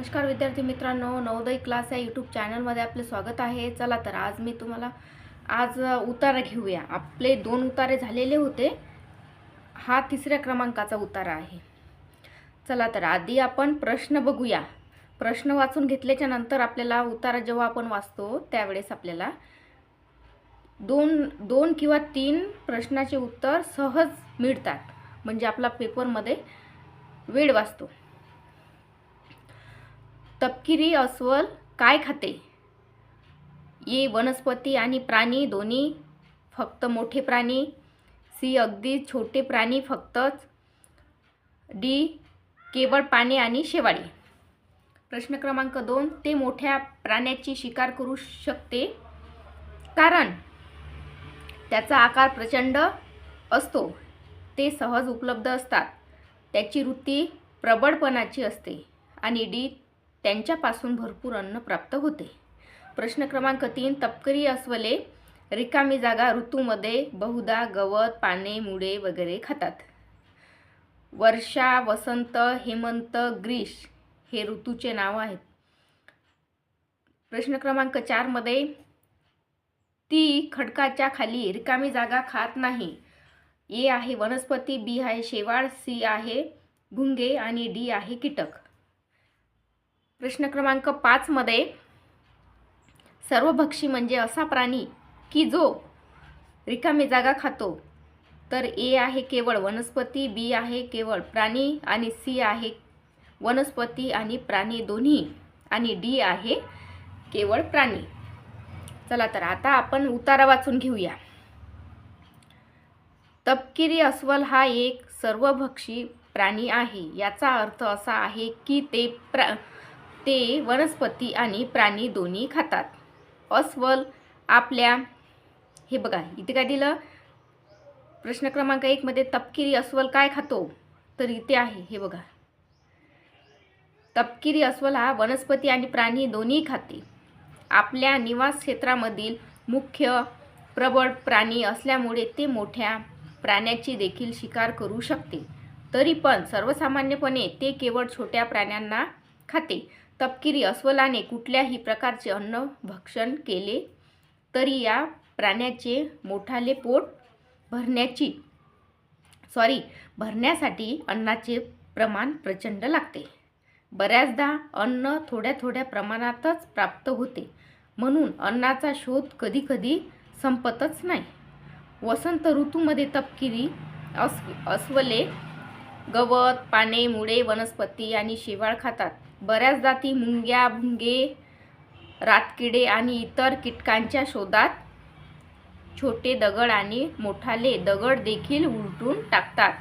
नमस्कार विद्यार्थी मित्रांनो नवोदय क्लास या यूट्यूब चॅनलमध्ये आपले स्वागत आहे. चला तर आज मी तुम्हाला आज उतारा घेऊया. आपले दोन उतारे झालेले होते. हा तिसऱ्या क्रमांकाचा उतारा आहे. चला तर आधी आपण प्रश्न बघूया. प्रश्न वाचून घेतल्याच्या नंतर आपल्याला उतारा जेव्हा आपण वाचतो त्यावेळेस आपल्याला दोन दोन किंवा तीन प्रश्नाचे उत्तर सहज मिळतात. म्हणजे आपला पेपरमध्ये वेळ वाचतो. तपकिरी अस्वल काय खाते? ये वनस्पती आणि प्राणी दोन्ही फक्त मोठे प्राणी. सी अगदी छोटे प्राणी फक्तच. डी केवळ पाने आणि शेवाळी. प्रश्न क्रमांक दोन ते मोठ्या प्राण्याची शिकार करू शकते? कारण त्याचा आकार प्रचंड असतो. ते सहज उपलब्ध असतात. त्याची वृत्ती प्रबळपणाची असते. आणि डी त्यांच्यापासून भरपूर अन्न प्राप्त होते. प्रश्न क्रमांक तीन तपकरी अस्वले रिकामी जागा ऋतूमध्ये बहुधा गवत पाने मुळे वगैरे खातात. वर्षा वसंत हेमंत ग्रीष हे ऋतूचे नाव आहेत. प्रश्न क्रमांक चारमध्ये ती खडकाच्या खाली रिकामी जागा खात नाही. ए आहे वनस्पती बी आहे शेवाळ सी आहे भुंगे आणि डी आहे कीटक. प्रश्न क्रमांक पाचमध्ये सर्वभक्षी म्हणजे असा प्राणी की जो रिकामी जागा खातो. तर ए आहे केवळ वनस्पती बी आहे केवळ प्राणी आणि सी आहे वनस्पती आणि प्राणी दोन्ही आणि डी आहे केवळ प्राणी. चला तर आता आपण उतारा वाचून घेऊया. तपकिरी अस्वल हा एक सर्वभक्षी प्राणी आहे. याचा अर्थ असा आहे की ते प्रा ते वनस्पती आणि प्राणी दोन्ही खातात. अस्वल आपल्या हे बघा इथे काय दिलं? प्रश्न क्रमांक एकमध्ये तपकिरी अस्वल काय खातो? तर इथे आहे हे बघा. तपकिरी अस्वल हा वनस्पती आणि प्राणी दोन्ही खाते. आपल्या निवास क्षेत्रामधील मुख्य प्रबळ प्राणी असल्यामुळे ते मोठ्या प्राण्याची देखील शिकार करू शकते. तरी पण सर्वसामान्यपणे ते केवळ छोट्या प्राण्यांना खाते. तपकिरी अस्वलाने कुठल्याही प्रकारचे अन्न भक्षण केले तरी या प्राण्याचे मोठाले पोट भरण्याची सॉरी भरण्यासाठी अन्नाचे प्रमाण प्रचंड लागते. बऱ्याचदा अन्न थोड्या थोड्या प्रमाणातच प्राप्त होते म्हणून अन्नाचा शोध कधीकधी संपतच नाही. वसंत ऋतूमध्ये तपकिरी अस्व अस्वले गवत पाने मुळे वनस्पती आणि शेवाळ खातात. बऱ्याचदा ती मुंग्या भुंगे रातकिडे आणि इतर कीटकांच्या शोधात छोटे दगड आणि मोठाले दगड देखील उलटून टाकतात.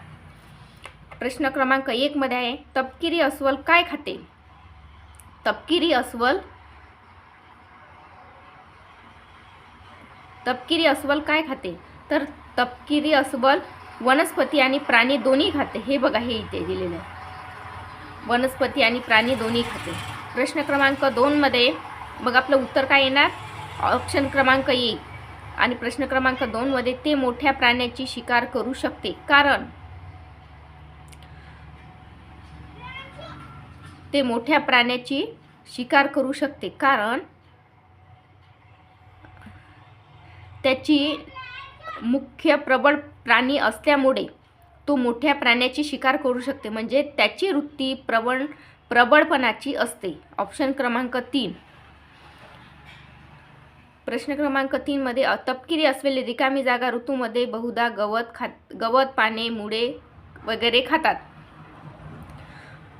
प्रश्न क्रमांक एकमध्ये आहे तपकिरी अस्वल काय खाते? तपकिरी अस्वल तपकिरी अस्वल काय खाते? तर तपकिरी अस्वल वनस्पती आणि प्राणी दोन्ही खाते. हे बघा हे इथे दिलेलं आहे. वनस्पती आणि प्राणी दोन्ही खाते. प्रश्न क्रमांक दोनमध्ये मग आपलं उत्तर काय येणार? ऑप्शन क्रमांक एक. आणि प्रश्न क्रमांक दोनमध्ये ते मोठ्या प्राण्याची शिकार करू शकते. कारण ते मोठ्या प्राण्याची शिकार करू शकते. कारण त्याची मुख्य प्रबळ प्राणी असल्यामुळे तो मोठ्या प्राण्याची शिकार करू शकते. म्हणजे त्याची वृत्ती प्रबळ प्रबळपणाची असते. ऑप्शन क्रमांक तीन. प्रश्न क्रमांक तीनमध्ये तपकिरी असलेली रिकामी जागा ऋतूमध्ये बहुधा गवत खात गवत पाने मुळे वगैरे खातात.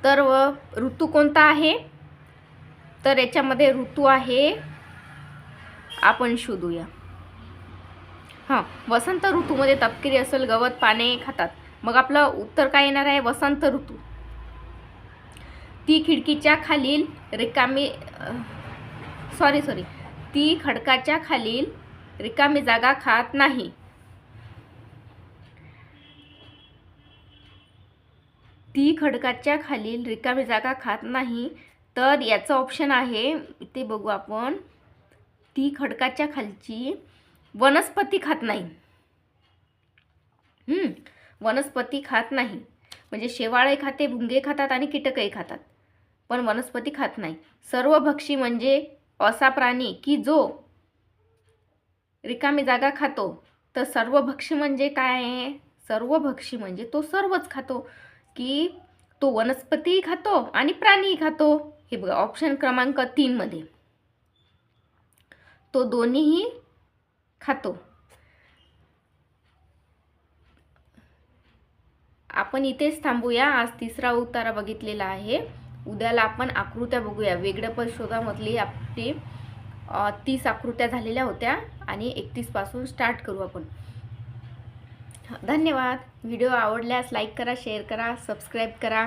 तर व ऋतू कोणता आहे? तर याच्यामध्ये ऋतू आहे आपण शोधूया. हां वसंत ऋतूमध्ये तपकिरी असेल गवत पाने खातात. मग आपलं उत्तर काय येणार आहे? वसंत ऋतू. ती खिडकीच्या खालील रिकामी सॉरी सॉरी ती खडकाच्या खालील रिकामी जागा खात नाही. ती खडकाच्या खालील रिकामी जागा खात नाही. तर याचं ऑप्शन आहे इथे बघू आपण. ती खडकाच्या खालची वनस्पती खात नाही. वनस्पती खात नाही. म्हणजे शेवाळे खाते भुंगे खातात आणि कीटकही खातात. पण वनस्पती खात नाही. सर्वभक्षी म्हणजे असा प्राणी की जो रिकामी जागा खातो. तर सर्वभक्षी म्हणजे काय आहे? सर्वभक्षी म्हणजे तो सर्वच खातो. की तो वनस्पतीही खातो आणि प्राणीही खातो. हे बघा ऑप्शन क्रमांक तीनमध्ये तो दोन्हीही खातो. आपण इथेच थांबूया. आज तिसरा उतारा बघितलेला आहे. उद्याला आपण आकृत्या बघूया. वेगळ्या पण शोधामधली आपली तीस आकृत्या झालेल्या होत्या आणि एकतीसपासून स्टार्ट करू आपण. धन्यवाद. व्हिडिओ आवडल्यास लाईक करा शेअर करा सबस्क्राईब करा.